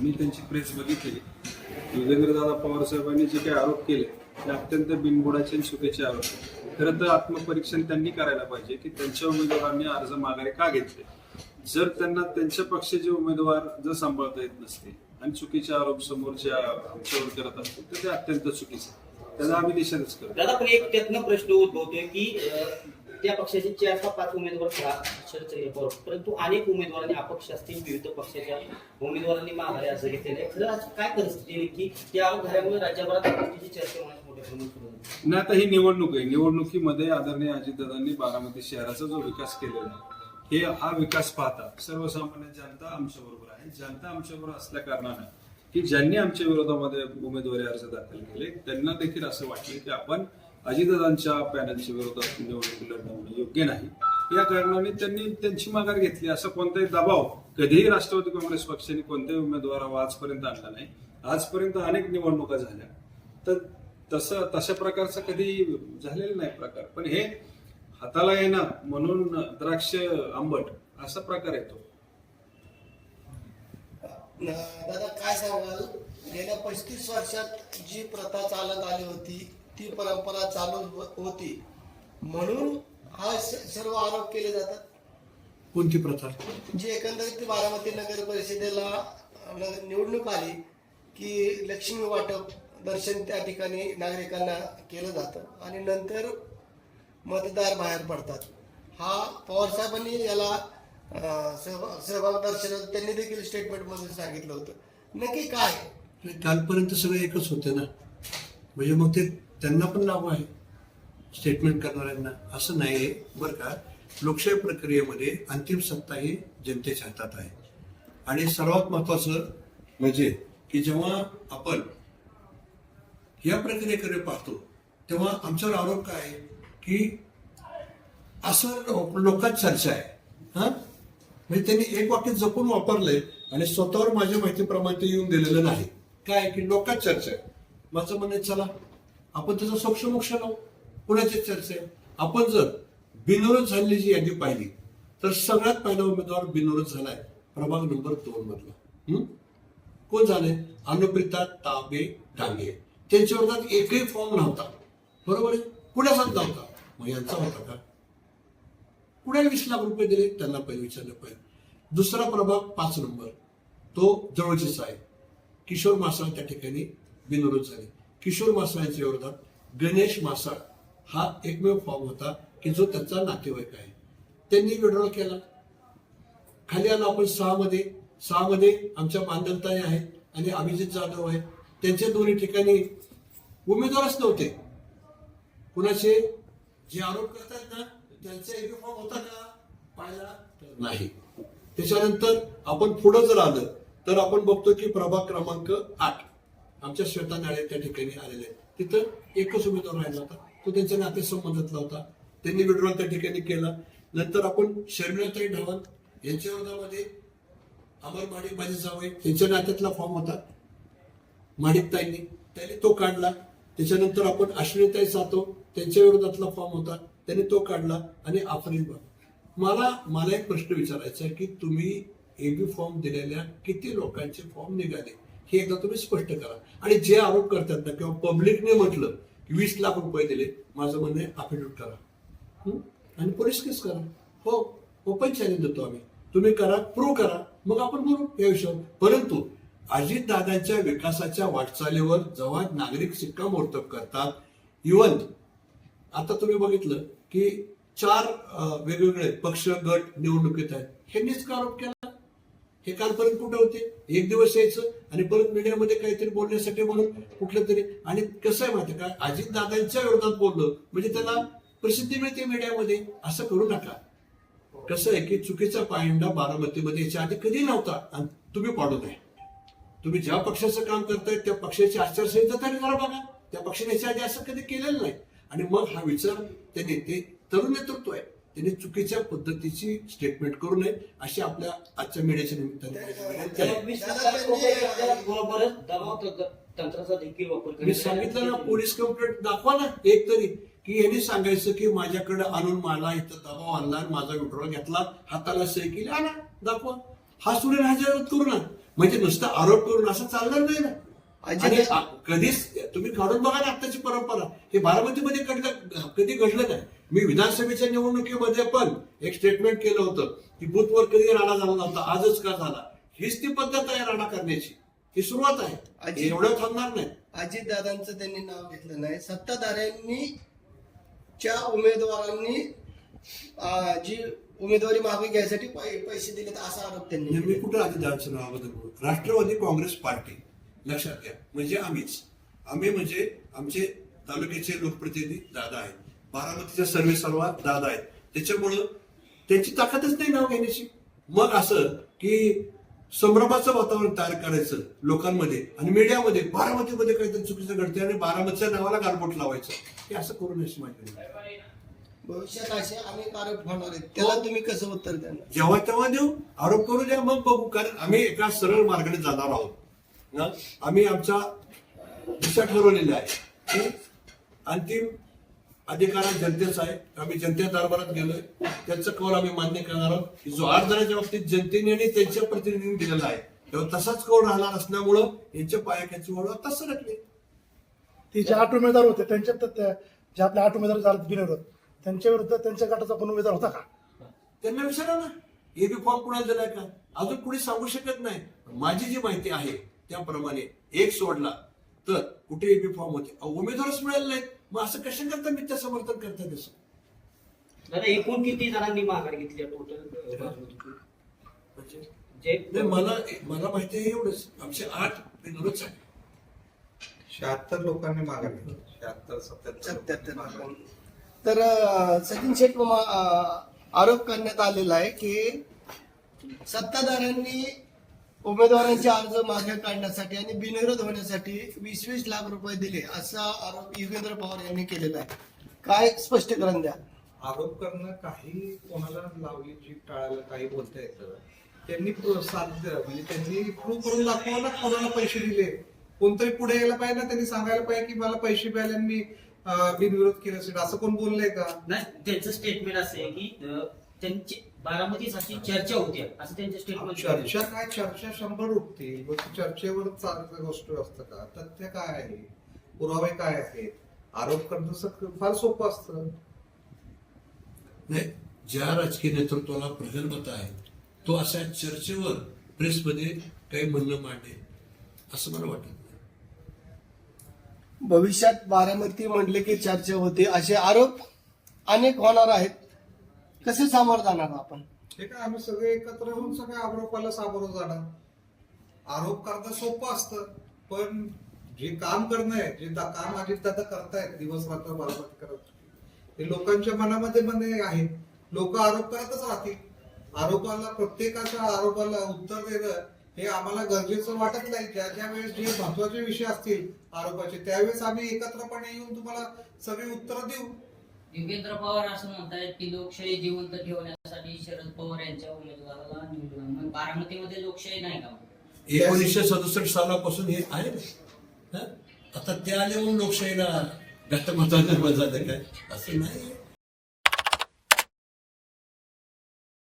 मी त्यांची प्रेस बघितली योगेंद्रदादा पवार साहेबांनी जे काही आरोप केले ते अत्यंत बिनबुडाचे आणि चुकीचे आरोप. खरं तर आत्मपरीक्षण त्यांनी करायला पाहिजे की त्यांच्या उमेदवारांनी अर्ज माघारी का घेतले? जर त्यांना त्यांच्या पक्षाचे उमेदवार जर सांभाळता येत नसते आणि चुकीचे आरोप समोरच्या आमच्यावर करत असतील तर ते अत्यंत चुकीचे. त्याचा आम्ही निषेधच करतो. दादा पण एक त्यातनं प्रश्न उद्भवतोय की त्या पक्षाचे चार का पाच उमेदवार खा शरद पवार परंतु अनेक उमेदवारांनी अपक्ष असतील विविध पक्षाच्या उमेदवारांनी माघारी अर्ज घेतलेले खरं काय परिस्थिती आहे की त्या घरामुळे राज्यभरात अपक्षाची चर्चा होण्यास मोठ्या प्रमाणात सुरू आहे. नाही आता ही निवडणूक आहे. निवडणुकीमध्ये आदरणीय अजितदादांनी बारामती शहराचा जो विकास केलेला आहे हे हा विकास पाहता सर्वसामान्य जनता आमच्या बरोबर आहे. जनता आमच्या बरोबर असल्या कारणानं की ज्यांनी आमच्या विरोधामध्ये उमेदवारी अर्ज दाखल केले त्यांना देखील असं वाटले की आपण अजितदादांच्या पॅनलच्या विरोधात निवडणूक लढवणं योग्य नाही. या कारणाने त्यांनी त्यांची माघार घेतली. असा कोणताही दबाव कधीही राष्ट्रवादी काँग्रेस पक्षाने कोणत्याही उमेदवारावर आजपर्यंत आणला नाही. आजपर्यंत अनेक निवडणुका झाल्या. तर तसं तशा प्रकारचा कधी झालेला नाही प्रकार. पण हे हाताला येणं म्हणून द्राक्ष आंबट असा प्रकार येतो. दादा काय सांगाल? गेल्या पस्तीस वर्षात जी प्रथा चालत आली होती ती परंपरा चालू होती. म्हणून हा सर्व आरोप केले जातात. कोणती प्रथा? जी एकंदरीत बारामती नगर परिषदेला निवडणूक आली की लक्ष्मी वाटप दर्शन त्या ठिकाणी नागरिकांना केलं जातं आणि नंतर मतदार बाहेर पडतात. हा पवार साहेबांनी याला सहभाग दर्शनात त्यांनी देखील स्टेटमेंटमध्ये सांगितलं होतं. नक्की काय? कालपर्यंत सगळं एकच होतं ना? म्हणजे मग ते त्यांना पण लागू आहे स्टेटमेंट करणाऱ्यांना. असं नाही आहे. बरं का? लोकशाही प्रक्रियेमध्ये अंतिम सत्ता ही जनतेच्या हातात आहे. आणि सर्वात महत्वाचं म्हणजे की जेव्हा आपण या प्रक्रियेकडे पाहतो तेव्हा आमच्यावर आरोप काय आहे? की असं लोकात चर्चा आहे. हा? म्हणजे त्यांनी एक वाक्य जपून वापरलंय आणि स्वतःवर माझ्या माहितीप्रमाणे ते येऊन दिलेलं नाही. काय की लोकात चर्चा आहे? माझं म्हणणं आहे, चला आपण त्याचा सोक्षमोक्ष लावू कुणाची चर्चा आहे. आपण जर बिनविरोध झालेली जी यादी पाहिली तर सगळ्यात पहिला उमेदवार बिनविरोध झालाय. प्रभाग नंबर दोन मधला. कोण झाले अनुप्रिता ताबे डांगे. त्यांच्या विरोधात एकही फॉर्म नव्हता. बरोबर आहे? कुणाचाच नव्हता. मग यांचा होता का? कुणाला वीस लाख रुपये दिले? त्यांना पहिले विचारलं पाहिजे. दुसरा प्रभाग पाच नंबर. तो जवळचेच आहे. किशोर मासाळ त्या ठिकाणी बिनविरोध झाले. किशोर मासाळांच्या विरोधात गणेश मासाळ हा एकमेव फॉर्म होता की जो त्यांचा नातेवाईक आहे. त्यांनी विड्रॉल केला. खाली आलो आपण सहा मध्ये सहा मध्ये आमच्या बांधलताई आहेत आणि अभिजित जाधव आहेत. त्यांच्या दोन्ही ठिकाणी उमेदवारच नव्हते. कुणाचे? जे आरोप करतात ना त्यांचा एक फॉर्म होता का? पाहिला तर नाही. त्याच्यानंतर आपण पुढे जर आलं तर आपण बघतो की प्रभाग क्रमांक आठ. आमच्या श्वेता नाळे त्या ठिकाणी आलेले आहेत. तिथं एकच उमेदवार राहिला होता. तो त्यांच्या नातेसंबंधातला होता. त्यांनी विड्रॉल त्या ठिकाणी केला. नंतर आपण शर्मिळाताई ढवण यांच्या विरोधामध्ये अमर माडिक माझे जावई त्यांच्या नात्यातला फॉर्म होता. माडिकताईंनी त्यांनी तो काढला. त्याच्यानंतर आपण अश्विनीताई सातो त्यांच्या विरोधातला फॉर्म होता. त्यांनी तो काढला आणि आफरीन मला मला एक प्रश्न विचारायचा आहे की तुम्ही एबी फॉर्म दिलेल्या किती लोकांचे फॉर्म निघाले? हे एकदा तुम्ही स्पष्ट करा. आणि जे आरोप करतात ना किंवा पब्लिकने म्हटलं की वीस लाख रुपये दिले माझं म्हणणं आहे करा. आणि पोलीस केस करा. हो ओपन चॅलेंज देतो आम्ही. तुम्ही करा प्रूव्ह करा. मग आपण बोलू या विषयावर. परंतु अजितदादांच्या विकासाच्या वाटचालीवर जेव्हा नागरिक शिक्कामोर्तब करतात इवन आता तुम्ही बघितलं की चार वेगवेगळे पक्ष गट निवडणुकीत आहेत. ह्यांनीच का केला? हे कालपर्यंत कुठे होते? एक दिवस यायचं आणि परत मीडियामध्ये काहीतरी बोलण्यासाठी म्हणून कुठलं तरी. आणि कसं आहे माहिती का? अजितदादांच्या विरोधात बोललं म्हणजे त्याला प्रसिद्धी मिळते मीडियामध्ये असं करू नका. कसं आहे की चुकीचा पायंडा बारामतीमध्ये याच्या आधी कधी नव्हता आणि तुम्ही पाडू नये. तुम्ही ज्या पक्षाचं काम करताय त्या पक्षाची आचारसंहिता तरी जरा बघा. त्या पक्षाने याच्या आधी असं कधी केलेलं नाही. आणि मग हा विचार ते नेते तरुण नेतृत्व आहे. त्यांनी चुकीच्या पद्धतीची स्टेटमेंट करू नये अशी आपल्या आजच्या मीडियाच्या निमित्ताने मी सांगितलं ना आला. पोलीस कंप्लेंट दाखवा ना एक तरी. की यांनी सांगायचं की माझ्याकडे आणून मला इथं दबाव आणला आणि माझा विड्रॉल घेतला हाताला सही केली आणा दाखवा. हा स्टुडंट हजर करू ना. म्हणजे नुसतं आरोप करून असं चालणार नाही ना. कधीच तुम्ही काढून बघा ना आत्ताची परंपरा. हे बारामतीमध्ये घडलं कधी घडलं काय मी विधानसभेच्या निवडणुकीमध्ये पण एक स्टेटमेंट केलं होतं की बूथवर कधी राडा झाला नव्हता आजच का झाला? हीच ती पद्धत आहे राडा करण्याची. ही सुरुवात आहे. एवढं थांबणार नाही. अजितदादांचं त्यांनी नाव घेतलं नाही. सत्ताधाऱ्यांनी च्या उमेदवारांनी जी उमेदवारी मागे घ्यायसाठी पैसे दिलेत असा आरोप त्यांनी मी. कुठं नावाबद्दल बोलू राष्ट्रवादी काँग्रेस पार्टी. लक्षात घ्या. म्हणजे आम्हीच. आम्ही म्हणजे आमचे तालुक्याचे लोकप्रतिनिधी दादा आहेत. बारामतीच्या सर्वे सर्वा दादा आहेत. त्याच्यामुळं त्यांची ताकदच नाही नाव घेण्याची. मग असं की संभ्रमाचं वातावरण तयार करायचं लोकांमध्ये आणि मीडियामध्ये बारामतीमध्ये काहीतरी चुकीचं घडते आणि बारामतीच्या नावाला गालबोट लावायचं. हे असं करू नये अशी आहे. भविष्यात असे अनेक आरोप होणार आहेत. त्याला तुम्ही कसं उत्तर देणार? जेव्हा तेव्हा देऊ आरोप करू द्या मग बघू. कारण आम्ही एका सरळ मार्गाने जाणार आहोत. ना? आम्ही आमचा दिशा ठरवलेला आहे. की अंतिम अधिकार जनतेचा आहे. आम्ही जनते दरबारात गेलोय. त्यांचं कौल आम्ही मान्य करणार आहोत. की जो आठ जणांच्या बाबतीत जनतेने आणि त्यांच्या प्रतिनिधींनी दिलेला आहे तेव्हा तसाच कौल राहणार असल्यामुळं यांच्या पायाख्याची वळ आता सरकले. ते जे आठ उमेदवार होते त्यांच्यात जे आपले आठ उमेदवार बिनविरोध. त्यांच्या विरुद्ध त्यांच्या गटाचा पण उमेदवार होता का? त्यांना विचारा ना. एबी फॉर्म कुणाला दिलाय का? अजून कुणी सांगू शकत नाही. माझी जी माहिती आहे त्याप्रमाणे एक सोडला तर कुठे एबी फॉर्म होते. अहो, उमेदवारच मिळाले नाहीत. मग असं कशा करता मिथ्या समर्थन करता तसं? दादा एकूण किती जणांनी माघार घेतली टोटल म्हणजे मला मला माहिती आहे एवढंच. आमचे आठ विनोदच आहे शहात्तर लोकांनी मागणी शहात्तर सत्याहत्तर. तर सचिन अं, आरोप करण्यात आलेला आहे की सत्ताधाऱ्यांनी उमेदवारांचे अर्ज मागे काढण्यासाठी आणि बिनविरोध होण्यासाठी वीस वीस लाख रुपये दिले असा आरोप युगेंद्र पवार यांनी केलेला आहे. काय स्पष्टीकरण द्या? आरोप करणं काही कोणाला लावली जी टाळायला काही बोलता येतं. त्यांनी साध्य म्हणजे त्यांनी प्रूव्ह करून दाखवा ना कोणाला पैसे दिले. कोणतरी पुढे यायला पाहिजे ना त्यांनी सांगायला पाहिजे की मला पैसे मिळाले मी बिनविरोध केला असेल. असं कोण बोललंय का? नाही त्यांचं स्टेटमेंट असं आहे की त्यांची बारामतीसाठी चर्चा होती. असं त्यांचं स्टेटमेंट चर्चा काय? चर्चा शंभर उठतील मग चर्चेवर चालतं गोष्ट असतं का? तथ्य काय आहे पुरावे काय आहेत? आरोप करणं फार सोपं असतं. नाही ज्या राजकीय नेतृत्वाला प्रगल्भता आहे तो अशा चर्चेवर प्रेसमध्ये काही म्हणणं मांडेल असं मला वाटत नाही. भविष्यात बारामती म्हटले की चर्चा होते असे आरोप अनेक होणार आहेत. कसे सामोरं जाणार आपण? हे काय आम्ही सगळे एकत्र होऊन सगळ्या आरोपाला सामोरं जाणार. आरोप करणं सोपं असतं पण जे काम करणं आहे जे काम अजित दादा करतायत दिवस रात्र बारामती करत ते लोकांच्या मनामध्ये मध्ये आहे. लोक आरोप करतच राहतील. आरोपाला प्रत्येकाच्या आरोपाला उत्तर देणं हे आम्हाला गरजेचं वाटत नाही. ज्या ज्या वेळेस जे महत्त्वाचे विषय असतील आरोपाचे त्यावेळेस आम्ही एकत्रपणे येऊन तुम्हाला सगळी उत्तरं देऊ. योगेंद्र पवार असं म्हणतायत की लोकशाही जिवंत ठेवण्यासाठी शरद पवार यांच्या उमेदवाराला निवडून मग बारामतीमध्ये लोकशाही नाही का? एकोणीसशे सदुसष्ट सालापासून हे आहे आता ते आले म्हणून लोकशाहीला घट्ट मताने झालं काय? असं नाही.